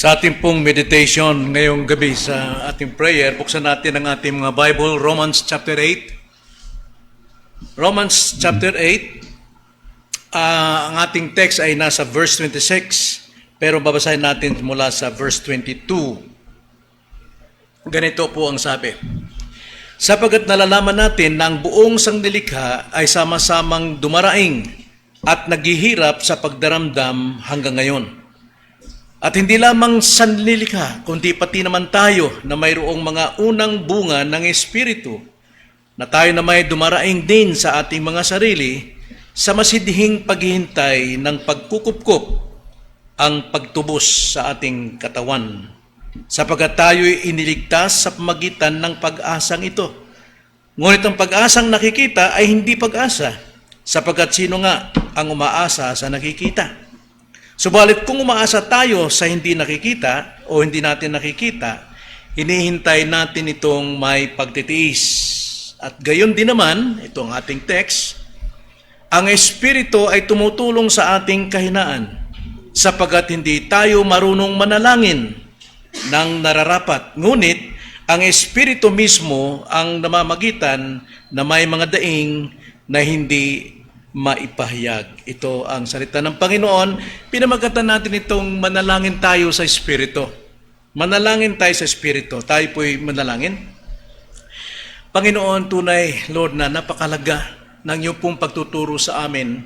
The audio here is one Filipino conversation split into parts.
Sa ating pong meditation ngayong gabi sa ating prayer, buksan natin ang ating mga Bible, Romans chapter 8. Romans chapter 8, ah, ang ating text ay nasa verse 26, pero babasahin natin mula sa verse 22. Ganito po ang sabi. Sapagat nalalaman natin na ang buong sangnilikha ay sama-samang dumaraing at naghihirap sa pagdaramdam hanggang ngayon. At hindi lamang sanlilikha, kundi pati naman tayo na mayroong mga unang bunga ng Espiritu, na tayo na may dumaraing din sa ating mga sarili sa masidhing paghihintay ng pagkukupkup ang pagtubos sa ating katawan. Sapagat tayo'y iniligtas sa pamagitan ng pag-asang ito. Ngunit ang pag-asang nakikita ay hindi pag-asa, sapagat sino nga ang umaasa sa nakikita? Subalit kung umaasa tayo sa hindi nakikita o hindi natin nakikita, hinihintay natin itong may pagtitiis. At gayon din naman, ito ang ating text, ang Espiritu ay tumutulong sa ating kahinaan sapagat hindi tayo marunong manalangin ng nararapat. Ngunit, ang Espiritu mismo ang namamagitan na may mga daing na hindi maipahayag. Ito ang salita ng Panginoon. Pinamagatan natin itong manalangin tayo sa Espiritu. Manalangin tayo sa Espiritu. Tayo po'y manalangin. Panginoon, tunay, Lord, na napakalaga ng iyong pong pagtuturo sa amin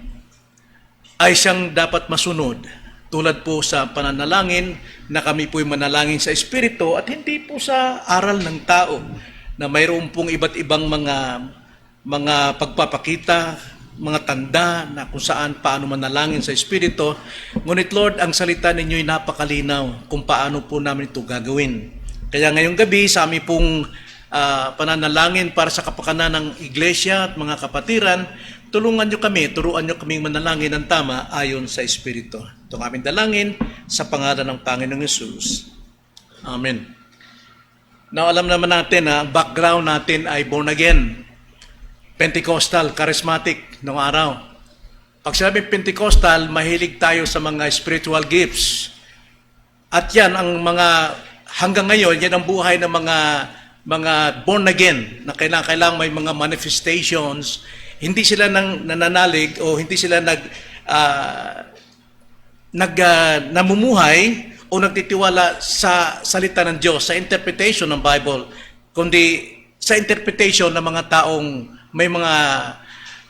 ay siyang dapat masunod. Tulad po sa pananalangin na kami po'y manalangin sa Espiritu at hindi po sa aral ng tao na mayroon pong iba't ibang mga mga pagpapakita, mga tanda na kung saan paano manalangin sa Espiritu. Ngunit Lord, ang salita ninyo ay napakalinaw kung paano po namin ito gagawin. Kaya ngayong gabi sa aming pong ah, pananalangin para sa kapakanan ng iglesia at mga kapatiran, tulungan nyo kami, turuan nyo kaming manalangin ng tama ayon sa Espiritu. Ito aming dalangin sa pangalan ng Panginoong Yesus. Amen. Now, alam naman natin na background natin ay born again. Pentecostal, charismatic noong araw. Pag sinabi Pentecostal, mahilig tayo sa mga spiritual gifts. At yan ang mga hanggang ngayon, yan ang buhay ng mga mga born again na kailangan kailangan may mga manifestations. Hindi sila nang nananalig o hindi sila nag ah, nag ah, namumuhay o nagtitiwala sa salita ng Diyos, sa interpretation ng Bible, kundi sa interpretation ng mga taong may mga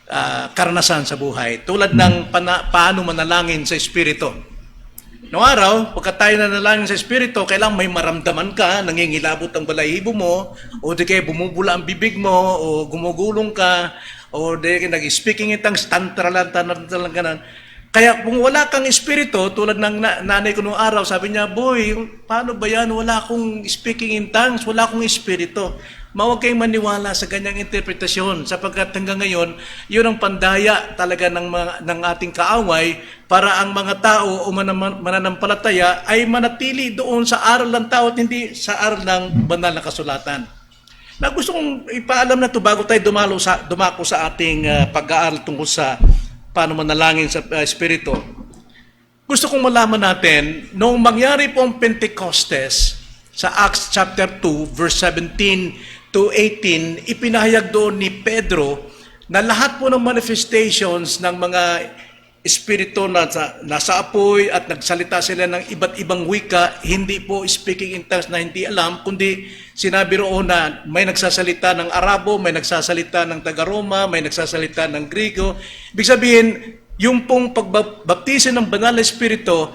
ah, karanasan sa buhay. Tulad ng pana- paano manalangin sa Espiritu. Noong araw, pagka tayo nanalangin sa Espiritu, kailangan may maramdaman ka, nangingilabot ang balahibo mo, o di kaya bumubula ang bibig mo, o gumugulong ka, o di kaya nag-speaking in tongues, tantralan, tantralan, ganan. Kaya kung wala kang espiritu, tulad ng na- nanay ko noong araw, sabi niya, Boy, paano ba yan? Wala akong speaking in tongues, wala akong espiritu. Mawag kayong maniwala sa ganyang interpretasyon sapagkat hanggang ngayon, yun ang pandaya talaga ng, mga, ng ating kaaway para ang mga tao o mananampalataya ay manatili doon sa aral ng tao at hindi sa aral ng banal na kasulatan. Na gusto kong ipaalam na to bago tayo dumalo sa, dumako sa ating ah, pag-aaral tungkol sa paano manalangin sa ah, Espiritu. Gusto kong malaman natin, noong mangyari po ang Pentecostes, sa Acts chapter 2, verse 17 to 18, ipinahayag doon ni Pedro na lahat po ng manifestations ng mga espiritu na sa, nasa apoy at nagsalita sila ng iba't ibang wika, hindi po speaking in tongues na hindi alam, kundi sinabi roon na may nagsasalita ng Arabo, may nagsasalita ng taga-Roma, may nagsasalita ng Grigo. Ibig sabihin, yung pong pagbaptisin ng banal na espiritu,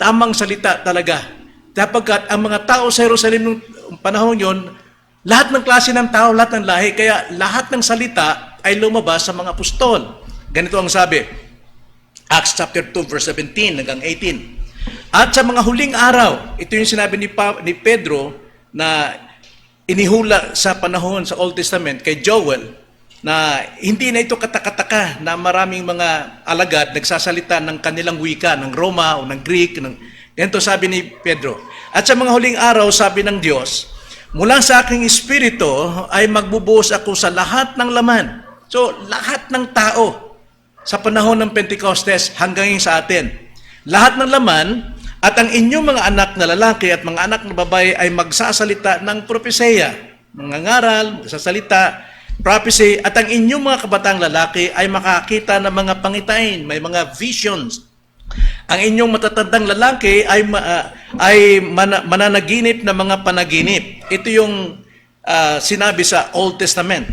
tamang salita talaga. Sapagkat ang mga tao sa Jerusalem noong panahon yon, lahat ng klase ng tao, lahat ng lahi, kaya lahat ng salita ay lumabas sa mga apostol. Ganito ang sabi, Acts chapter 2 verse 17 hanggang 18. At sa mga huling araw, ito yung sinabi ni, pa, ni Pedro na inihula sa panahon sa Old Testament kay Joel na hindi na ito katakataka na maraming mga alagad nagsasalita ng kanilang wika, ng Roma o ng Greek. Ng, ganito sabi ni Pedro. At sa mga huling araw, sabi ng Diyos, mula sa aking espiritu ay magbubuhos ako sa lahat ng laman. So, lahat ng tao sa panahon ng Pentecostes hanggang sa atin. Lahat ng laman At ang inyong mga anak na lalaki at mga anak na babae ay magsasalita ng propesya, mga ngaral, magsasalita, prophecy, at ang inyong mga kabatang lalaki ay makakita ng mga pangitain, may mga visions. Ang inyong matatandang lalaki ay ah, ay mana- mananaginip na mga panaginip. Ito yung ah, sinabi sa Old Testament.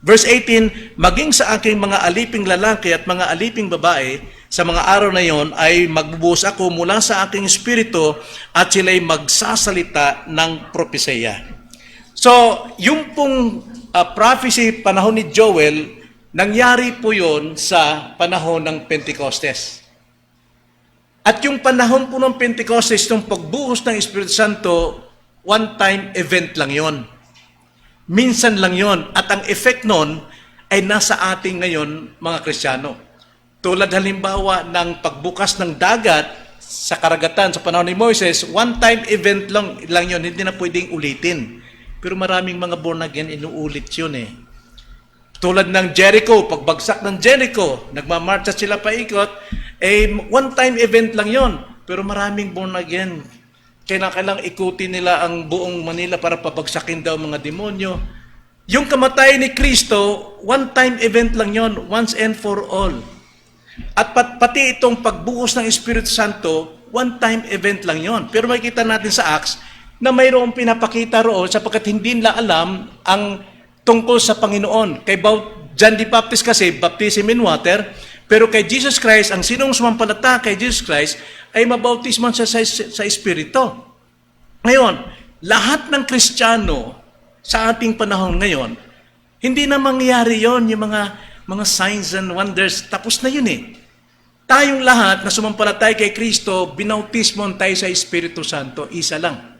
Verse 18, maging sa aking mga aliping lalaki at mga aliping babae, sa mga araw na yon ay magbubuhos ako mula sa aking espiritu at sila'y magsasalita ng propesya. So, yung pong ah, prophecy panahon ni Joel, nangyari po yon sa panahon ng Pentecostes. At yung panahon po ng Pentecostes, yung pagbuhos ng Espiritu Santo, one-time event lang yon. Minsan lang yon. At ang effect nun ay nasa ating ngayon, mga Kristiyano. Tulad halimbawa ng pagbukas ng dagat sa karagatan sa panahon ni Moises, one-time event lang, lang yon, hindi na pwedeng ulitin. Pero maraming mga born again, inuulit yun eh. Tulad ng Jericho, pagbagsak ng Jericho, nagmamarcha sila paikot, eh, one-time event lang yon. Pero maraming born again. Kailangan ikutin nila ang buong Manila para pabagsakin daw mga demonyo. Yung kamatay ni Kristo, one-time event lang yon, once and for all. At pat, pati itong pagbuhos ng Espiritu Santo, one-time event lang yon. Pero makikita natin sa Acts na mayroong pinapakita roon sapagkat hindi nila alam ang tungkol sa Panginoon. Kay John the Baptist kasi, baptism in water, pero kay Jesus Christ, ang sinong sumampalata kay Jesus Christ, ay mabautisman siya sa, sa Espiritu. Ngayon, lahat ng Kristiyano sa ating panahon ngayon, hindi na mangyayari yon yung mga mga signs and wonders. Tapos na yun eh. Tayong lahat na sumampalatay kay Kristo, binautismon tayo sa Espiritu Santo, isa lang.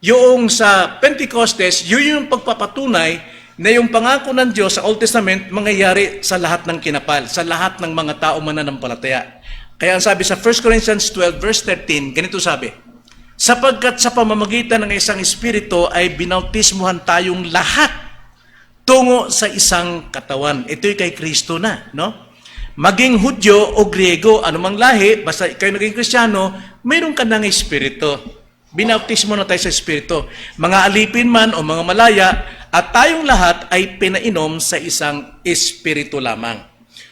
Yung sa Pentecostes, yun yung pagpapatunay na yung pangako ng Diyos sa Old Testament mangyayari sa lahat ng kinapal, sa lahat ng mga tao mananampalataya. Kaya ang sabi sa 1 Corinthians 12 verse 13, ganito sabi, Sapagkat sa pamamagitan ng isang Espiritu ay binautismuhan tayong lahat tungo sa isang katawan. Ito'y kay Kristo na, no? Maging Hudyo o Griego, anumang lahi, basta kayo naging Kristiyano, mayroon ka ng Espiritu. Binautismo na tayo sa Espiritu. Mga alipin man o mga malaya, at tayong lahat ay pinainom sa isang Espiritu lamang.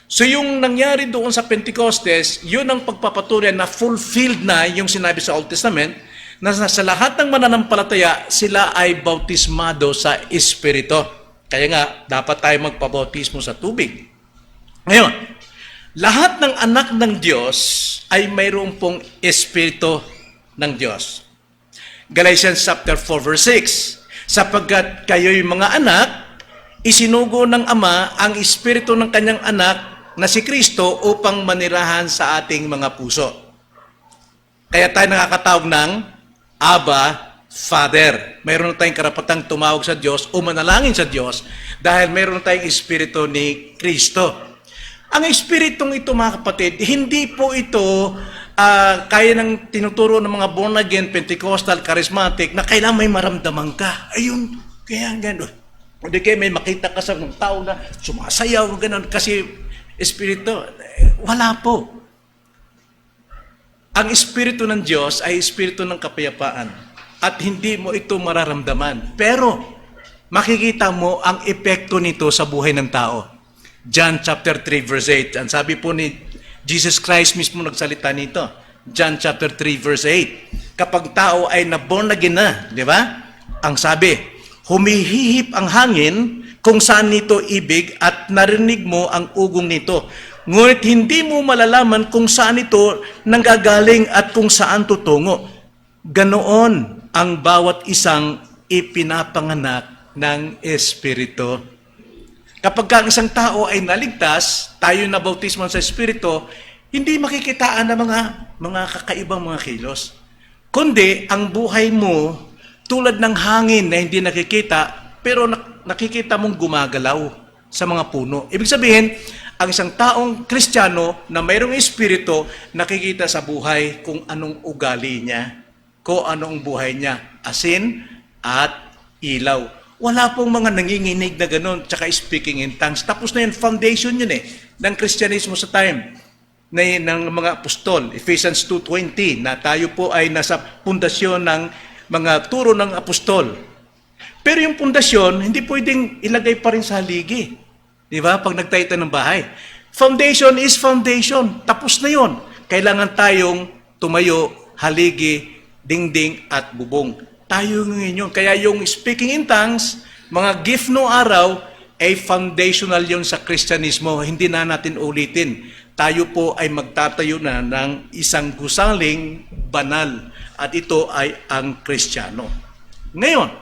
So yung nangyari doon sa Pentecostes, yun ang pagpapatunay na fulfilled na yung sinabi sa Old Testament, na sa lahat ng mananampalataya, sila ay bautismado sa Espiritu. Kaya nga, dapat tayo magpabautismo sa tubig. Ngayon, lahat ng anak ng Diyos ay mayroon pong Espiritu ng Diyos. Galatians chapter 4 verse 6, sapagkat kayo'y mga anak, isinugo ng Ama ang Espiritu ng kanyang anak na si Kristo upang manirahan sa ating mga puso. Kaya tayo nakakatawag ng Aba, Father. Mayroon na tayong karapatang tumawag sa Diyos o manalangin sa Diyos dahil mayroon na tayong Espiritu ni Kristo. Ang Espiritong ito mga kapatid, hindi po ito ah, kaya ng tinuturo ng mga born again, Pentecostal, charismatic na kailangan may maramdaman ka. Ayun, kaya gano'n. Hindi kaya may makita ka sa mga tao na sumasayaw, gano'n, kasi Espiritu. Wala po. Ang Espiritu ng Diyos ay Espiritu ng kapayapaan at hindi mo ito mararamdaman. Pero makikita mo ang epekto nito sa buhay ng tao. John chapter 3 verse 8. Ang sabi po ni Jesus Christ mismo nagsalita nito. John chapter 3 verse 8. Kapag tao ay naborn again na, di ba? Ang sabi, humihihip ang hangin kung saan nito ibig at narinig mo ang ugong nito. Ngunit hindi mo malalaman kung saan ito nanggagaling at kung saan tutungo. Ganoon ang bawat isang ipinapanganak ng Espiritu. Kapag ang isang tao ay naligtas, tayo na bautismo sa Espiritu, hindi makikitaan ng mga mga kakaibang mga kilos. Kundi ang buhay mo tulad ng hangin na hindi nakikita pero nak- nakikita mong gumagalaw sa mga puno. Ibig sabihin, ang isang taong Kristiyano na mayroong espiritu nakikita sa buhay kung anong ugali niya, kung anong buhay niya, asin at ilaw. Wala pong mga nanginginig na ganun, tsaka speaking in tongues. Tapos na yun, foundation yun eh, ng Kristyanismo sa time. na, ng mga apostol, Ephesians 2.20, na tayo po ay nasa pundasyon ng mga turo ng apostol. Pero yung pundasyon, hindi pwedeng ilagay pa rin sa haligi. Di ba? Pag nagtayo tayo ng bahay. Foundation is foundation. Tapos na yon. Kailangan tayong tumayo, haligi, dingding, at bubong. Tayo ngayon. Kaya yung speaking in tongues, mga gift no araw, ay foundational yon sa Kristyanismo. Hindi na natin ulitin. Tayo po ay magtatayo na ng isang gusaling banal. At ito ay ang Kristiyano. Ngayon,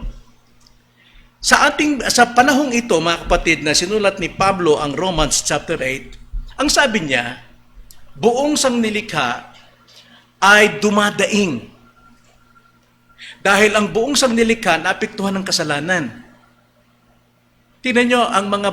sa ating sa panahong ito, mga kapatid, na sinulat ni Pablo ang Romans chapter 8, ang sabi niya, buong sangnilikha ay dumadaing. Dahil ang buong sangnilikha naapektuhan ng kasalanan. Tingnan nyo ang mga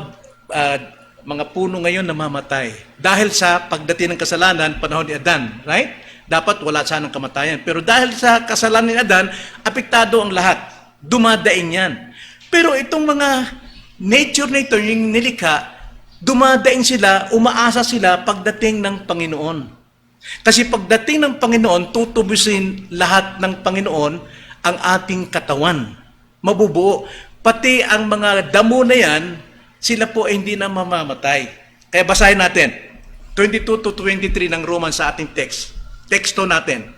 ah, mga puno ngayon namamatay. Dahil sa pagdating ng kasalanan, panahon ni Adan, right? Dapat wala sanang kamatayan. Pero dahil sa kasalanan ni Adan, apektado ang lahat. Dumadaing yan. Pero itong mga nature na ito, yung nilikha, dumadaing sila, umaasa sila pagdating ng Panginoon. Kasi pagdating ng Panginoon, tutubusin lahat ng Panginoon ang ating katawan. Mabubuo. Pati ang mga damo na yan, sila po ay hindi na mamamatay. Kaya basahin natin. 22 to 23 ng Roman sa ating text. Teksto natin.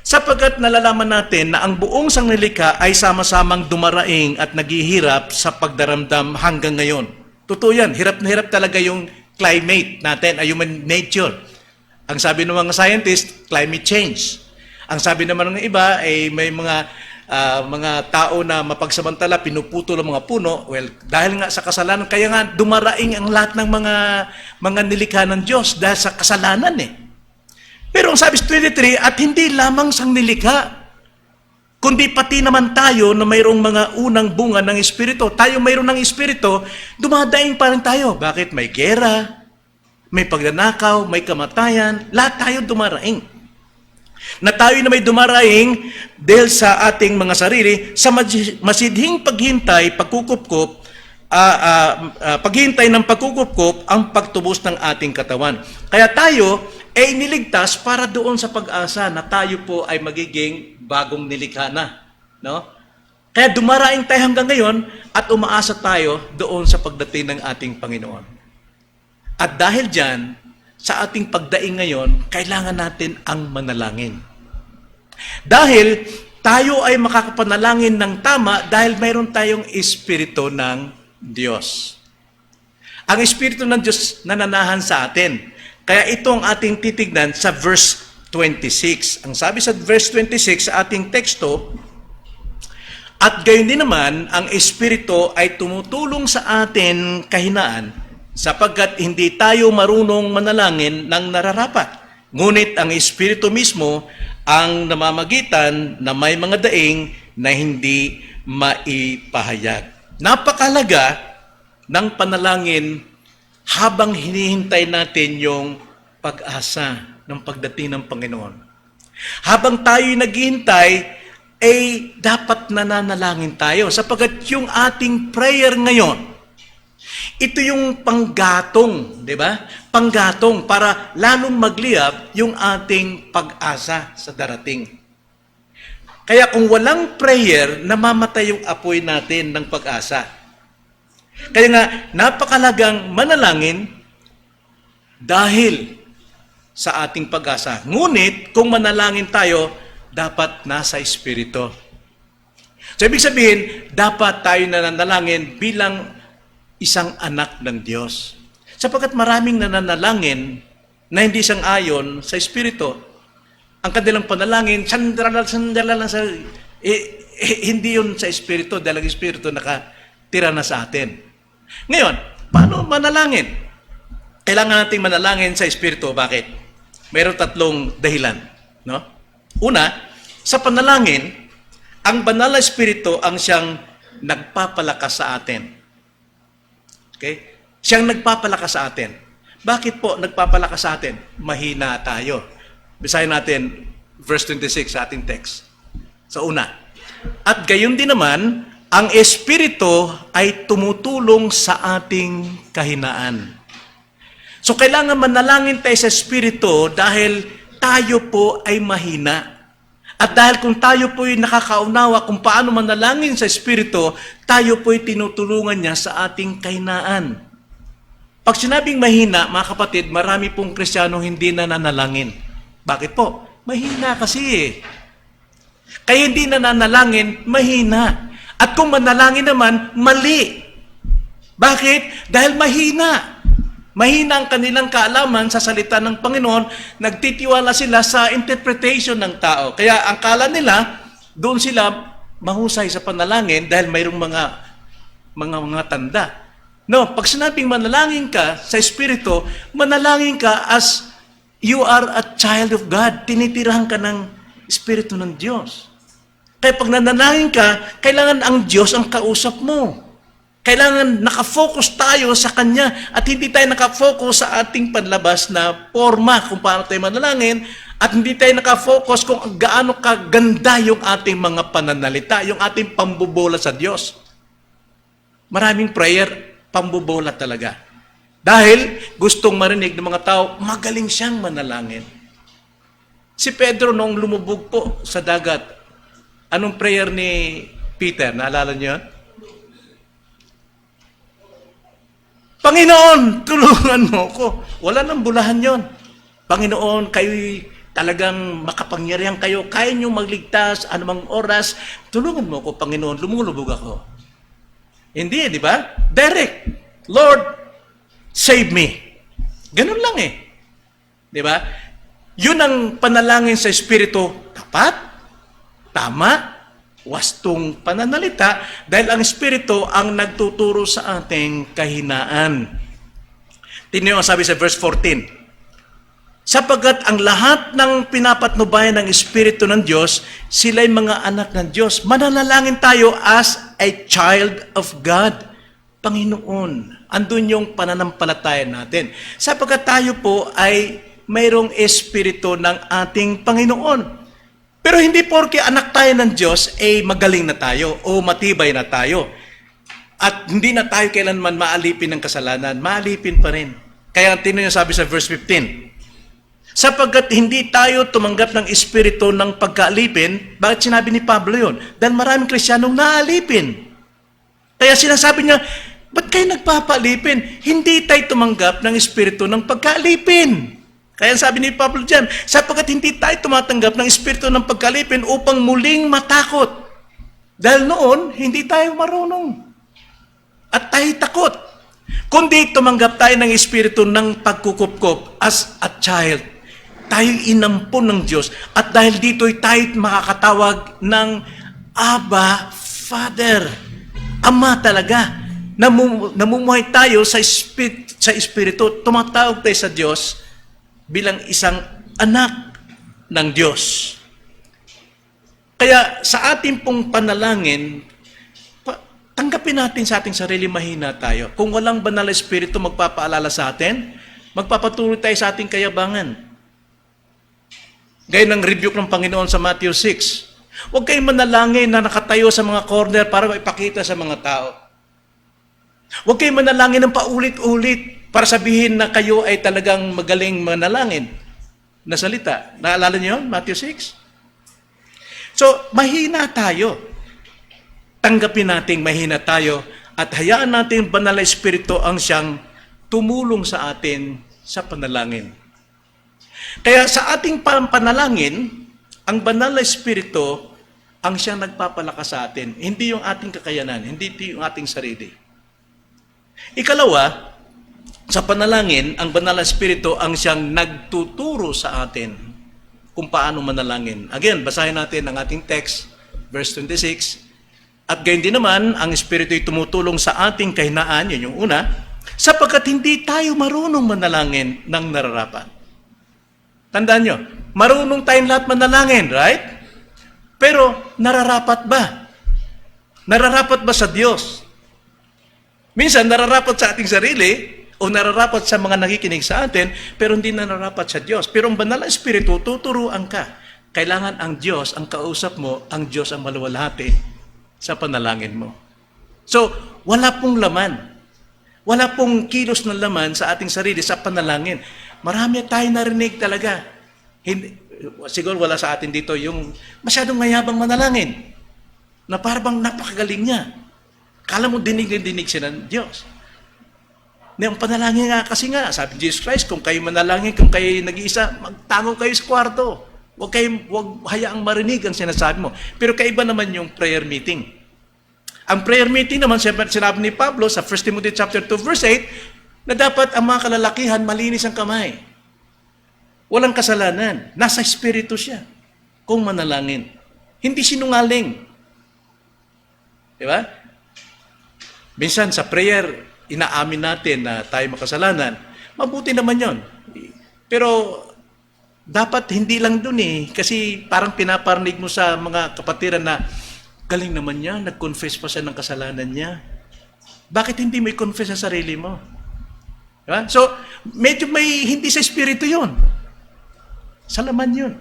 Sapagkat nalalaman natin na ang buong sanglilikha ay sama-samang dumaraing at naghihirap sa pagdaramdam hanggang ngayon. Totoo yan, hirap na hirap talaga yung climate natin, ay human nature. Ang sabi ng mga scientist, climate change. Ang sabi naman ng iba ay may mga ah, mga tao na mapagsamantala pinuputol ang mga puno. Well, dahil nga sa kasalanan, kaya nga dumaraing ang lahat ng mga mga nilikha ng Diyos dahil sa kasalanan eh. Pero ang sabi sa 23, at hindi lamang sang nilikha, kundi pati naman tayo na mayroong mga unang bunga ng Espiritu. Tayo mayroon ng Espiritu, dumadaing pa rin tayo. Bakit? May gera, may pagnanakaw, may kamatayan, lahat tayo dumaraing. Na tayo na may dumaraing dahil sa ating mga sarili, sa mas- masidhing paghintay, pagkukupkup, ah, ah, ah, paghintay ng pagkukupkup ang pagtubos ng ating katawan. Kaya tayo ay niligtas para doon sa pag-asa na tayo po ay magiging bagong nilikha na. No? Kaya dumaraing tayo hanggang ngayon at umaasa tayo doon sa pagdating ng ating Panginoon. At dahil dyan, sa ating pagdaing ngayon, kailangan natin ang manalangin. Dahil tayo ay makakapanalangin ng tama dahil mayroon tayong Espiritu ng Diyos. Ang Espiritu ng Diyos nananahan sa atin. Kaya ito ang ating titignan sa verse 26. Ang sabi sa verse 26 sa ating teksto, at gayon din naman, ang Espiritu ay tumutulong sa atin kahinaan sapagkat hindi tayo marunong manalangin ng nararapat. Ngunit ang Espiritu mismo ang namamagitan na may mga daing na hindi maipahayag. Napakalaga ng panalangin habang hinihintay natin yung pag-asa ng pagdating ng Panginoon. Habang tayo'y naghihintay, ay dapat nananalangin tayo sapagkat yung ating prayer ngayon, ito yung panggatong, di ba? Panggatong para lalong magliyab yung ating pag-asa sa darating. Kaya kung walang prayer, namamatay yung apoy natin ng pag-asa. Kaya nga, napakalagang manalangin dahil sa ating pag-asa. Ngunit, kung manalangin tayo, dapat nasa Espiritu. So, ibig sabihin, dapat tayo nananalangin bilang isang anak ng Diyos. Sapagkat maraming nananalangin na hindi sang ayon sa Espiritu. Ang kanilang panalangin, sandala, sandala lang sa... Eh, eh, hindi yun sa Espiritu, dahil ang Espiritu nakatira na sa atin. Ngayon, paano manalangin? Kailangan nating manalangin sa Espiritu. Bakit? Mayroon tatlong dahilan. No? Una, sa panalangin, ang banal na Espiritu ang siyang nagpapalakas sa atin. Okay? Siyang nagpapalakas sa atin. Bakit po nagpapalakas sa atin? Mahina tayo. Bisayin natin verse 26 sa ating text. Sa una. At gayon din naman, ang Espiritu ay tumutulong sa ating kahinaan. So kailangan manalangin tayo sa Espiritu dahil tayo po ay mahina. At dahil kung tayo po ay nakakaunawa kung paano manalangin sa Espiritu, tayo po ay tinutulungan niya sa ating kahinaan. Pag sinabing mahina, mga kapatid, marami pong Kristiyano hindi na nanalangin. Bakit po? Mahina kasi eh. Kaya hindi na nanalangin, mahina. At kung manalangin naman, mali. Bakit? Dahil mahina. Mahina ang kanilang kaalaman sa salita ng Panginoon, nagtitiwala sila sa interpretation ng tao. Kaya ang kala nila, doon sila mahusay sa panalangin dahil mayroong mga mga mga tanda. No, pag sinabing manalangin ka sa Espiritu, manalangin ka as you are a child of God. Tinitirahan ka ng Espiritu ng Diyos. Kaya pag nanalangin ka, kailangan ang Diyos ang kausap mo. Kailangan nakafocus tayo sa Kanya at hindi tayo nakafocus sa ating panlabas na forma kung paano tayo manalangin at hindi tayo nakafocus kung gaano kaganda yung ating mga pananalita, yung ating pambubola sa Diyos. Maraming prayer, pambubola talaga. Dahil gustong marinig ng mga tao, magaling siyang manalangin. Si Pedro nung lumubog po sa dagat, anong prayer ni Peter? Naalala niyo? yun? Panginoon, tulungan mo ko. Wala nang bulahan yon. Panginoon, kayo'y talagang makapangyarihan kayo. Kaya niyo magligtas anumang oras. Tulungan mo ko, Panginoon. Lumulubog ako. Hindi, di ba? Direct. Lord, save me. Ganun lang eh. Di ba? Yun ang panalangin sa Espiritu. Tapat, tama, wastong pananalita dahil ang Espiritu ang nagtuturo sa ating kahinaan. Tingnan ang sabi sa verse 14. Sapagat ang lahat ng pinapatnubayan ng Espiritu ng Diyos, sila'y mga anak ng Diyos. Mananalangin tayo as a child of God. Panginoon, andun yung pananampalataya natin. Sapagat tayo po ay mayroong Espiritu ng ating Panginoon. Pero hindi porke anak tayo ng Diyos, eh magaling na tayo o matibay na tayo. At hindi na tayo kailanman maalipin ng kasalanan. Maalipin pa rin. Kaya ang tino sabi sa verse 15, Sapagkat hindi tayo tumanggap ng espiritu ng pagkaalipin, bakit sinabi ni Pablo yun? Dahil maraming Kristiyanong naalipin. Kaya sinasabi niya, ba't kayo nagpapalipin? Hindi tayo tumanggap ng espiritu ng pagkaalipin. Kaya sabi ni Pablo dyan, sapagkat hindi tayo tumatanggap ng espiritu ng pagkalipin upang muling matakot. Dahil noon, hindi tayo marunong. At tayo takot. Kundi tumanggap tayo ng espiritu ng pagkukupkop as a child. Tayo inampon ng Diyos. At dahil dito'y tayo makakatawag ng Aba, Father. Ama talaga. Namum- namumuhay tayo sa, spirit, sa espiritu. Tumatawag tayo sa Diyos bilang isang anak ng Diyos. Kaya sa ating pong panalangin, pa- tanggapin natin sa ating sarili mahina tayo. Kung walang banal na espiritu magpapaalala sa atin, magpapatuloy tayo sa ating kayabangan. Gaya ng rebuke ng Panginoon sa Matthew 6. Huwag kayong manalangin na nakatayo sa mga corner para ipakita sa mga tao. Huwag kayong manalangin ng paulit-ulit para sabihin na kayo ay talagang magaling manalangin na salita. Naalala niyo yun? Matthew 6? So, mahina tayo. Tanggapin nating mahina tayo at hayaan natin banal na espiritu ang siyang tumulong sa atin sa panalangin. Kaya sa ating pan- panalangin, ang banal na espiritu ang siyang nagpapalakas sa atin. Hindi yung ating kakayanan, hindi yung ating sarili. Ikalawa, sa panalangin, ang banal na espiritu ang siyang nagtuturo sa atin kung paano manalangin. Again, basahin natin ang ating text, verse 26. At gayon din naman, ang espiritu ay tumutulong sa ating kahinaan, yun yung una, sapagkat hindi tayo marunong manalangin ng nararapat. Tandaan nyo, marunong tayong lahat manalangin, right? Pero nararapat ba? Nararapat ba sa Diyos? Minsan, nararapat sa ating sarili o nararapat sa mga nakikinig sa atin, pero hindi nararapat sa Diyos. Pero ang banal na Espiritu, tuturuan ka. Kailangan ang Diyos, ang kausap mo, ang Diyos ang maluwalhati sa panalangin mo. So, wala pong laman. Wala pong kilos ng laman sa ating sarili sa panalangin. Marami tayo narinig talaga. Hindi, siguro wala sa atin dito yung masyadong mayabang manalangin na parang napakagaling niya. Kala mo dinig na dinig siya ng Diyos. Ang panalangin nga kasi nga, sabi Jesus Christ, kung kayo manalangin, kung kayo nag-iisa, magtango kayo sa kwarto. Huwag kayo, huwag hayaang marinig ang sinasabi mo. Pero kaiba naman yung prayer meeting. Ang prayer meeting naman, siyempre sinabi ni Pablo sa 1 Timothy chapter 2 verse 8, na dapat ang mga kalalakihan malinis ang kamay. Walang kasalanan. Nasa espiritu siya. Kung manalangin. Hindi sinungaling. Di ba? Minsan sa prayer, inaamin natin na tayo makasalanan. Mabuti naman yon. Pero dapat hindi lang dun eh. Kasi parang pinaparnig mo sa mga kapatiran na galing naman niya, nag-confess pa siya ng kasalanan niya. Bakit hindi mo i-confess sa sarili mo? Diba? So, medyo may hindi sa espiritu yon. Sa laman yun.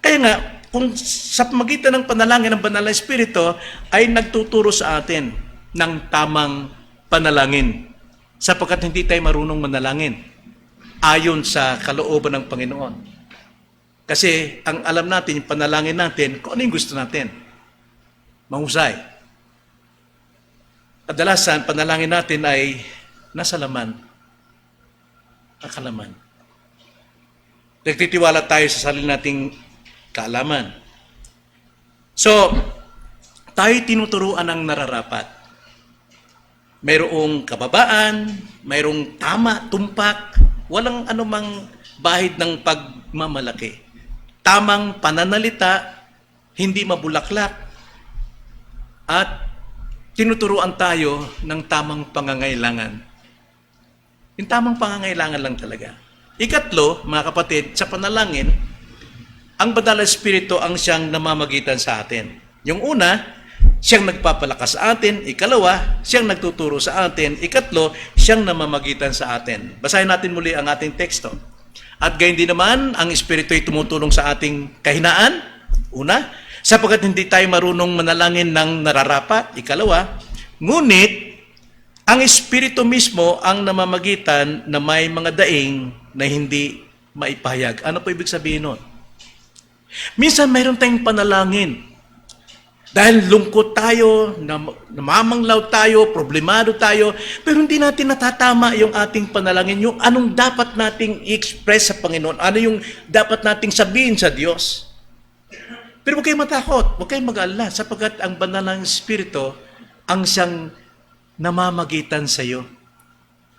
Kaya nga, kung sa magitan ng panalangin ng banal na espiritu ay nagtuturo sa atin ng tamang panalangin sapagkat hindi tayo marunong manalangin ayon sa kalooban ng Panginoon. Kasi ang alam natin, yung panalangin natin, kung ano yung gusto natin. Mahusay. Kadalasan, panalangin natin ay nasa laman. Nakalaman. Nagtitiwala tayo sa sarili nating kaalaman. So, tayo tinuturuan ng nararapat. Mayroong kababaan, mayroong tama, tumpak, walang anumang bahid ng pagmamalaki. Tamang pananalita, hindi mabulaklak, at tinuturuan tayo ng tamang pangangailangan. Yung tamang pangangailangan lang talaga. Ikatlo, mga kapatid, sa panalangin, ang Banal na Espiritu ang siyang namamagitan sa atin. Yung una, siyang nagpapalakas sa atin. Ikalawa, siyang nagtuturo sa atin. Ikatlo, siyang namamagitan sa atin. Basahin natin muli ang ating teksto. At gayon din naman, ang Espiritu ay tumutulong sa ating kahinaan. Una, sapagkat hindi tayo marunong manalangin ng nararapat. Ikalawa, ngunit ang Espiritu mismo ang namamagitan na may mga daing na hindi maipahayag. Ano po ibig sabihin nun? Minsan mayroon tayong panalangin. Dahil lungkot tayo, nam- namamanglaw tayo, problemado tayo, pero hindi natin natatama yung ating panalangin, yung anong dapat nating i-express sa Panginoon, ano yung dapat nating sabihin sa Diyos. Pero huwag kayong matakot, huwag kayong mag-alala, sapagkat ang banal ng Espiritu ang siyang namamagitan sa iyo.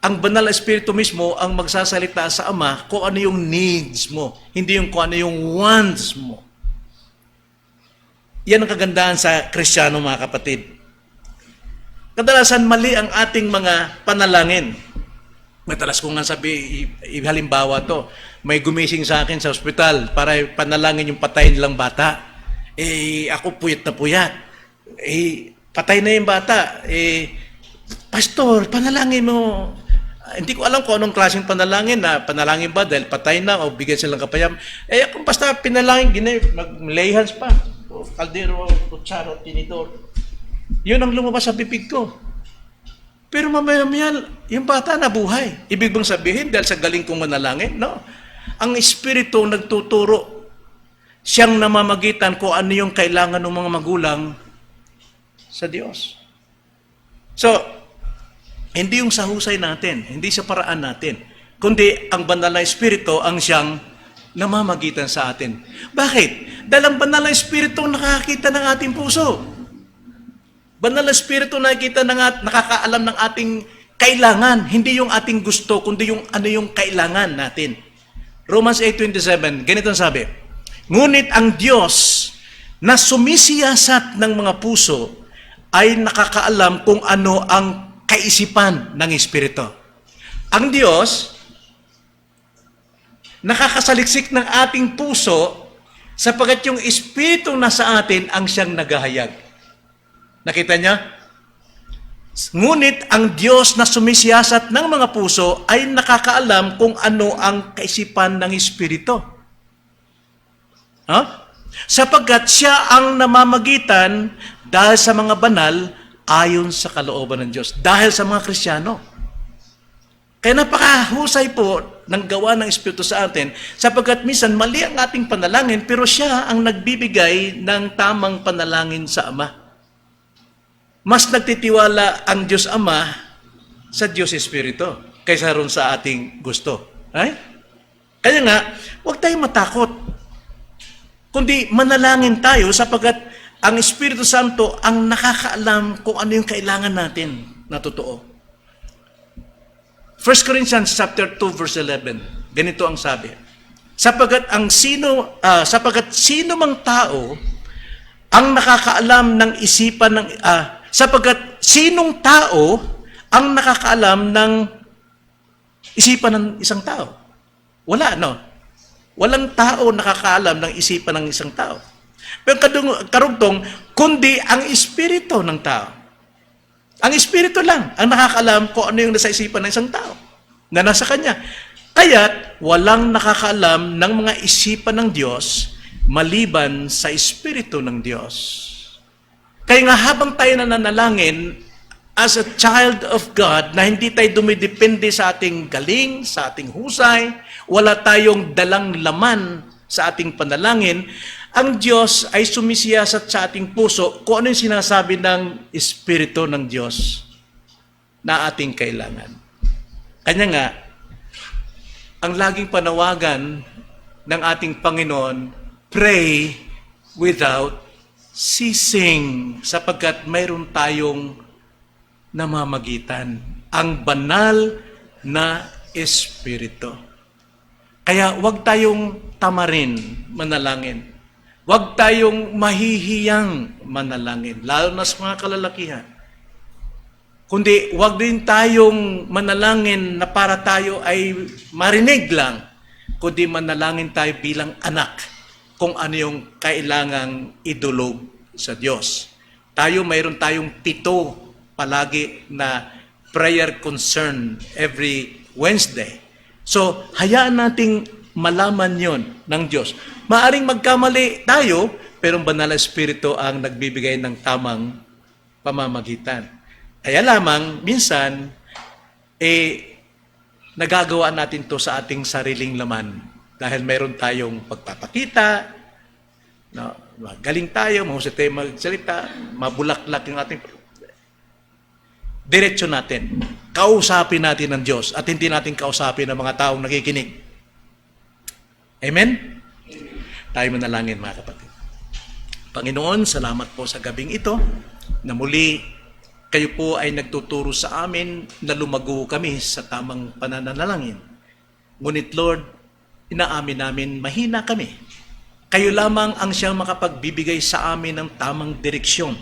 Ang banal na Espiritu mismo ang magsasalita sa Ama kung ano yung needs mo, hindi yung kung ano yung wants mo. Yan ang kagandahan sa Kristiyano mga kapatid. Kadalasan mali ang ating mga panalangin. Madalas ko nga sabi, halimbawa to, may gumising sa akin sa ospital para panalangin yung patay nilang bata. Eh, ako puyat na puyat. Eh, patay na yung bata. Eh, Pastor, panalangin mo. Hindi ko alam kung anong klaseng panalangin na panalangin ba dahil patay na o bigyan silang kapayam. Eh, kung basta pinalangin, ginay, mag-lay hands pa. O, kaldero, kutsaro, tinidor. Yun ang lumabas sa bibig ko. Pero mamaya-maya, yung bata nabuhay. Ibig bang sabihin dahil sa galing kong manalangin? No. Ang Espiritu nagtuturo. Siyang namamagitan kung ano yung kailangan ng mga magulang sa Diyos. So, hindi yung sa husay natin, hindi sa paraan natin, kundi ang banal na Espiritu ang siyang namamagitan sa atin. Bakit? Dahil ang banal na Espiritu nakakita ng ating puso. Banal na Espiritu nakikita ng at, nakakaalam ng ating kailangan, hindi yung ating gusto, kundi yung ano yung kailangan natin. Romans 8.27, ganito ang sabi, Ngunit ang Diyos na sumisiyasat ng mga puso ay nakakaalam kung ano ang kaisipan ng Espiritu. Ang Diyos, nakakasaliksik ng ating puso sapagat yung Espiritu na sa atin ang siyang naghahayag. Nakita niya? Ngunit ang Diyos na sumisiyasat ng mga puso ay nakakaalam kung ano ang kaisipan ng Espiritu. Ha? Sapagkat siya ang namamagitan dahil sa mga banal ayon sa kalooban ng Diyos. Dahil sa mga Kristiyano. Kaya napakahusay po ng gawa ng Espiritu sa atin sapagkat minsan mali ang ating panalangin pero siya ang nagbibigay ng tamang panalangin sa Ama. Mas nagtitiwala ang Diyos Ama sa Diyos Espiritu kaysa ron sa ating gusto. Ay? Kaya nga, huwag tayong matakot. Kundi manalangin tayo sapagkat ang Espiritu Santo ang nakakaalam kung ano yung kailangan natin na totoo. 1 Corinthians chapter 2 verse 11. Ganito ang sabi. Sapagat ang sino ah, sapagat sino mang tao ang nakakaalam ng isipan ng ah, sapagat sinong tao ang nakakaalam ng isipan ng isang tao? Wala, no? Walang tao nakakaalam ng isipan ng isang tao. Pero kadung, karugtong, kundi ang espiritu ng tao. Ang espiritu lang ang nakakaalam kung ano yung nasa isipan ng isang tao na nasa kanya. Kaya't walang nakakaalam ng mga isipan ng Diyos maliban sa espiritu ng Diyos. Kaya nga habang tayo nananalangin as a child of God na hindi tayo dumidepende sa ating galing, sa ating husay, wala tayong dalang laman sa ating panalangin, ang Diyos ay sumisiyasat sa ating puso kung ano yung sinasabi ng Espiritu ng Diyos na ating kailangan. Kanya nga, ang laging panawagan ng ating Panginoon, pray without ceasing sapagkat mayroon tayong namamagitan, ang banal na Espiritu. Kaya huwag tayong tamarin manalangin. Huwag tayong mahihiyang manalangin, lalo na sa mga kalalakihan. Kundi huwag din tayong manalangin na para tayo ay marinig lang, kundi manalangin tayo bilang anak kung ano yung kailangang idulog sa Diyos. Tayo, mayroon tayong pito palagi na prayer concern every Wednesday. So, hayaan nating malaman yon ng Diyos. Maaring magkamali tayo, pero ang banal na Espiritu ang nagbibigay ng tamang pamamagitan. Kaya lamang, minsan, eh, nagagawa natin to sa ating sariling laman. Dahil mayroon tayong pagpapakita, no, galing tayo, mahusay tayo magsalita, mabulaklak yung ating diretso natin. Kausapin natin ng Diyos at hindi natin kausapin ng mga taong nakikinig. Amen? Tayo manalangin mga kapatid. Panginoon, salamat po sa gabing ito na muli kayo po ay nagtuturo sa amin na lumago kami sa tamang pananalangin. Ngunit Lord, inaamin namin mahina kami. Kayo lamang ang siyang makapagbibigay sa amin ng tamang direksyon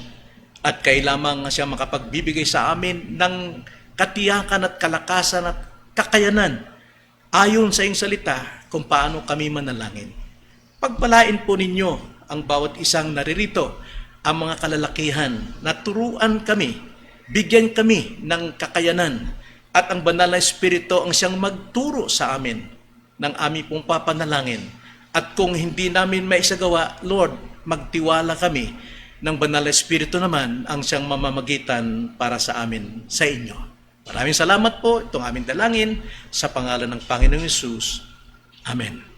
at kayo lamang ang siyang makapagbibigay sa amin ng katiyakan at kalakasan at kakayanan ayon sa iyong salita kung paano kami manalangin. Pagpalain po ninyo ang bawat isang naririto, ang mga kalalakihan, na turuan kami, bigyan kami ng kakayanan, at ang banal na Espiritu ang siyang magturo sa amin ng aming pong papanalangin. At kung hindi namin maisagawa, Lord, magtiwala kami ng banal na Espiritu naman ang siyang mamamagitan para sa amin sa inyo. Maraming salamat po itong aming dalangin sa pangalan ng Panginoong Yesus. Amen.